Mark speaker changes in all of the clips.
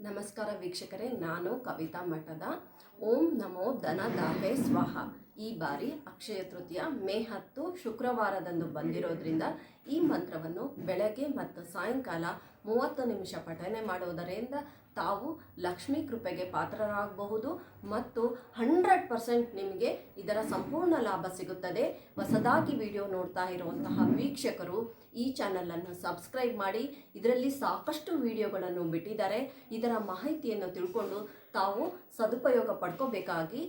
Speaker 1: ನಮಸ್ಕಾರ ವೀಕ್ಷಕರೇ, ನಾನು ಕವಿತಾ ಮಠದ ಓಂ ನಮೋ ಧನದಾಹೆ ಸ್ವಾಹ. ಈ ಬಾರಿ ಅಕ್ಷಯ ತೃತೀಯ ಮೇ ಹತ್ತು ಶುಕ್ರವಾರದಂದು ಬಂದಿರೋದ್ರಿಂದ ಈ ಮಂತ್ರವನ್ನು ಬೆಳಗ್ಗೆ ಮತ್ತು ಸಾಯಂಕಾಲ ಮೂವತ್ತು ನಿಮಿಷ ಪಠನೆ ಮಾಡುವುದರಿಂದ ತಾವು ಲಕ್ಷ್ಮೀ ಕೃಪೆಗೆ ಪಾತ್ರರಾಗಬಹುದು ಮತ್ತು ಹಂಡ್ರೆಡ್ ಪರ್ಸೆಂಟ್ ನಿಮಗೆ ಇದರ ಸಂಪೂರ್ಣ ಲಾಭ ಸಿಗುತ್ತದೆ. ಹೊಸದಾಗಿ ವಿಡಿಯೋ ನೋಡ್ತಾ ಇರುವಂತಹ ವೀಕ್ಷಕರು ಈ ಚಾನಲನ್ನು ಸಬ್ಸ್ಕ್ರೈಬ್ ಮಾಡಿ. ಇದರಲ್ಲಿ ಸಾಕಷ್ಟು ವಿಡಿಯೋಗಳನ್ನು ಬಿಟ್ಟಿದ್ದಾರೆ. ಇದರ ಮಾಹಿತಿಯನ್ನು ತಿಳ್ಕೊಂಡು ತಾವು ಸದುಪಯೋಗ ಪಡ್ಕೋಬೇಕಾಗಿ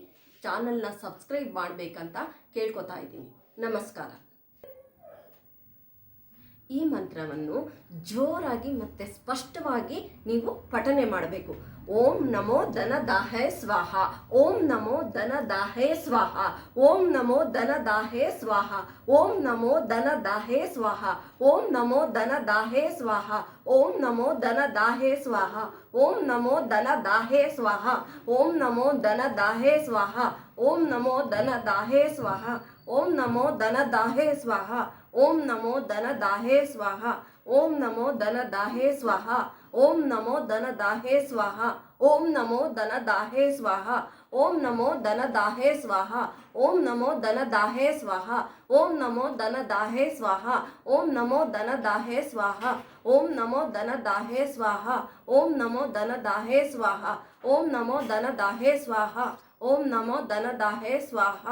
Speaker 1: ಚಾನಲ್ನ ಸಬ್ಸ್ಕ್ರೈಬ್ ಮಾಡಬೇಕಂತ ಕೇಳ್ಕೊತಾ ಇದ್ದೀನಿ. ನಮಸ್ಕಾರ. ಈ ಮಂತ್ರವನ್ನು ಜೋರಾಗಿ ಮತ್ತೆ ಸ್ಪಷ್ಟವಾಗಿ ನೀವು ಪಠನೆ ಮಾಡಬೇಕು. ಓಂ ನಮೋ ಧನದಾಹೇ ಸ್ವಾಹ, ಓಂ ನಮೋ ಧನದಾಹೇ ಸ್ವಾಹ, ಓಂ ನಮೋ ಧನದಾಹೇ ಸ್ವಾಹ, ಓಂ ನಮೋ ಧನದಾಹೇ ಸ್ವಾಹ, ಓಂ ನಮೋ ಧನದಾಹೇ ಸ್ವಾಹ, ಓಂ ನಮೋ ಧನದಾಹೇ ಸ್ವಾಹ ओम नमो धन दाहे स्वाहा। ओम नमो धन दाहे स्वाहा। ओम नमो धन दाहे स्वाहा। ओम नमो धन दाहे स्वाहा। ओम नमो धन दाहे स्वाहा। ನಮೋ ಧನದಾಹೇ ಸ್ವಾಹ ಓಂ ನಮೋ ಧನದಾಹೇ ಸ್ವಾಹ ಓಂ ನಮೋ ಧನದಾಹೇ ಸ್ವಾಹ ಓಂ ನಮೋ ಧನದಾಹೇ ಸ್ವಾಹ ಓಂ ನಮೋ ಧನದಾಹೇ ಸ್ವಾಹ ಓಂ ನಮೋ ಧನದಾಹೇ ಸ್ವಾಹ ಓಂ ನಮೋ ಧನದಾಹೇ ಸ್ವಾಹ ಓಂ ನಮೋ ಧನದಾಹೇ ಸ್ವಾಹ ಓಂ ನಮೋ ಧನದಾಹೇ ಸ್ವಾಹ ಓಂ ನಮೋ ಧನದಾಹೇ ಸ್ವಾಹ ಓಂ ನಮೋ ಧನದಾಹೇ ಸ್ವಾಹ ಓಂ ನಮೋ ಧನದಾಹೇ ಸ್ವಾಹ ಓಂ ನಮೋ ಧನದಾಹೇ ಸ್ವಾಹ ಓಂ ನಮೋ ಧನದಾಹೇ ಸ್ವಾಹ